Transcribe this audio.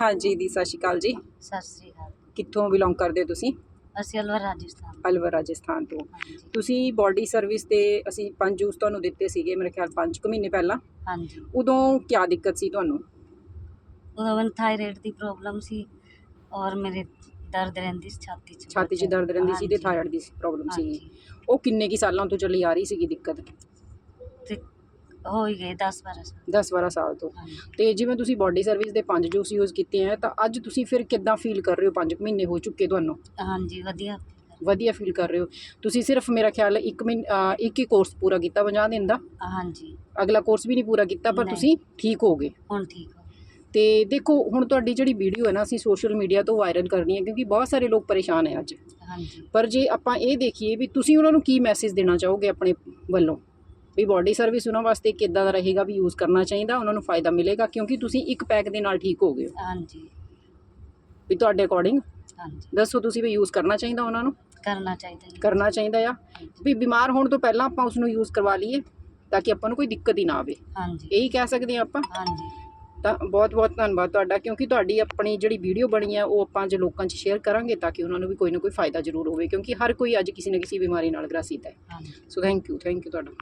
ਹਾਂਜੀ ਦੀ ਸਤਿ ਸ਼੍ਰੀ ਅਕਾਲ ਜੀ। ਸਤਿ ਸ੍ਰੀ ਅਕਾਲ ਕਿੱਥੋਂ ਬਿਲੋਂਗ ਕਰਦੇ ਹੋ ਤੁਸੀਂ? ਅਸੀਂ ਅਲਵਰ ਰਾਜਸਥਾਨ ਅਲਵਰ ਰਾਜਸਥਾਨ ਤੋਂ। ਹਾਂਜੀ। ਤੁਸੀਂ ਬਾਡੀ ਸਰਵਿਸ ਤੇ ਅਸੀਂ ਪੰਜ ਜੂਸ ਤੁਹਾਨੂੰ ਦਿੱਤੇ ਸੀਗੇ ਮੇਰੇ ਖਿਆਲ 5 ਕੁ ਮਹੀਨੇ ਪਹਿਲਾਂ। ਹਾਂਜੀ। ਉਦੋਂ ਕੀ ਦਿੱਕਤ ਸੀ ਤੁਹਾਨੂੰ? ਉਦੋਂ ਮੈਨੂੰ ਥਾਇਰਾਇਡ ਦੀ ਪ੍ਰੋਬਲਮ ਸੀ ਔਰ ਮੇਰੇ ਦਰਦ ਰਹਿੰਦੀ ਸੀ ਛਾਤੀ 'ਚ ਛਾਤੀ 'ਚ ਦਰਦ ਰਹਿੰਦੀ ਸੀ ਤੇ ਹਾਂਜੀ, ਥਾਇਰਾਇਡ ਦੀ ਪ੍ਰੋਬਲਮ ਸੀ ਹਾਂਜੀ। ਉਹ ਕਿੰਨੇ ਕੀ ਸਾਲਾਂ ਤੋਂ ਚੱਲੀ ਆ ਰਹੀ ਸੀਗੀ ਦਿੱਕਤ? ਤੇ ਹੋ ਹੀ ਗਏ 10 12 ਸਾਲ। 10 12 ਸਾਲ ਤੋਂ। ਹਾਂਜੀ। ਤੇ ਜਿਵੇਂ ਤੁਸੀਂ ਬਾਡੀ ਸਰਵਿਸ ਦੇ ਪੰਜ ਜੂਸ ਯੂਜ਼ ਕੀਤੇ ਆ ਤਾਂ ਅੱਜ ਤੁਸੀਂ ਫਿਰ ਕਿੱਦਾਂ ਫੀਲ ਕਰ ਰਹੇ ਹੋ? 5 ਮਹੀਨੇ ਹੋ ਚੁੱਕੇ ਤੁਹਾਨੂੰ। ਹਾਂਜੀ ਵਧੀਆ। ਵਧੀਆ ਫੀਲ ਕਰ ਰਹੇ ਹੋ। ਤੁਸੀਂ ਸਿਰਫ ਮੇਰਾ ਖਿਆਲ ਹੈ ਇੱਕ ਮਹੀਨ ਇੱਕ ਹੀ ਕੋਰਸ ਪੂਰਾ ਕੀਤਾ 50 ਦਿਨ ਦਾ? ਹਾਂਜੀ। ਅਗਲਾ ਕੋਰਸ ਵੀ ਨਹੀਂ ਪੂਰਾ ਕੀਤਾ ਪਰ ਨਹੀਂ। ਤੁਸੀਂ ਠੀਕ ਹੋ ਗਏ। ਹੁਣ ਠੀਕ ਹੋ ਤੇ ਦੇਖੋ ਹੁਣ ਤੁਹਾਡੀ ਜਿਹੜੀ ਵੀਡੀਓ ਹੈ ਨਾ ਅਸੀਂ ਸੋਸ਼ਲ ਮੀਡੀਆ ਤੋਂ ਵਾਇਰਲ ਕਰਨੀ ਹੈ ਕਿਉਂਕਿ ਬਹੁਤ ਸਾਰੇ ਲੋਕ ਪਰੇਸ਼ਾਨ ਹੈ ਅੱਜ। ਹਾਂਜੀ। ਪਰ ਜੇ ਆਪਾਂ ਇਹ ਦੇਖੀਏ ਵੀ ਤੁਸੀਂ ਉਹਨਾਂ ਨੂੰ ਕੀ ਮੈਸੇਜ ਦੇਣਾ ਚਾਹੋਗੇ ਆਪਣੇ ਵੱਲੋਂ? ਵੀ ਬਾਡੀ ਸਰਵਿਸ ਉਹਨਾਂ ਵਾਸਤੇ ਕਿੱਦਾਂ ਦਾ ਰਹੇਗਾ ਵੀ ਯੂਜ਼ ਕਰਨਾ ਚਾਹੀਦਾ ਉਹਨਾਂ ਨੂੰ ਫਾਇਦਾ ਮਿਲੇਗਾ ਕਿਉਂਕਿ ਤੁਸੀਂ ਇੱਕ ਪੈਕ ਦੇ ਨਾਲ ਠੀਕ ਹੋ ਗਏ ਹੋ। ਹਾਂਜੀ। ਵੀ ਤੁਹਾਡੇ ਅਕੋਰਡਿੰਗ ਹਾਂਜੀ। ਦੱਸੋ ਤੁਸੀਂ ਵੀ ਯੂਜ਼ ਕਰਨਾ ਚਾਹੀਦਾ ਉਹਨਾਂ ਨੂੰ। ਕਰਨਾ ਚਾਹੀਦਾ ਜੀ। ਕਰਨਾ ਚਾਹੀਦਾ ਆ। ਵੀ ਬਿਮਾਰ ਹੋਣ ਤੋਂ ਪਹਿਲਾਂ ਆਪਾਂ ਉਸ ਨੂੰ ਯੂਜ਼ ਕਰਵਾ ਲਈਏ ਤਾਂ ਕਿ ਆਪਾਂ ਨੂੰ ਕੋਈ ਦਿੱਕਤ ਹੀ ਨਾ ਆਵੇ। ਹਾਂਜੀ। ਇਹੀ ਕਹਿ ਸਕਦੇ ਹਾਂ ਆਪਾਂ। ਹਾਂਜੀ। ਤਾਂ ਬਹੁਤ ਬਹੁਤ ਧੰਨਵਾਦ ਤੁਹਾਡਾ ਕਿਉਂਕਿ ਤੁਹਾਡੀ ਆਪਣੀ ਜਿਹੜੀ ਵੀਡੀਓ ਬਣੀ ਹੈ ਉਹ ਆਪਾਂ ਜੇ ਲੋਕਾਂ 'ਚ ਸ਼ੇਅਰ ਕਰਾਂਗੇ ਤਾਂ ਕਿ ਉਹਨਾਂ ਨੂੰ ਵੀ ਕੋਈ ਨਾ ਕੋਈ ਫਾਇਦਾ ਜ਼ਰੂਰ ਹੋਵੇ ਕਿਉਂਕਿ ਹਰ ਕੋਈ ਅੱਜ ਕਿਸੇ ਨਾ ਕਿਸੇ ਬਿਮਾਰੀ ਨਾਲ ਗ੍ਰਸਿਤ ਹੈ। ਹਾਂਜੀ। So thank you thank you ਤੁਹਾਡਾ।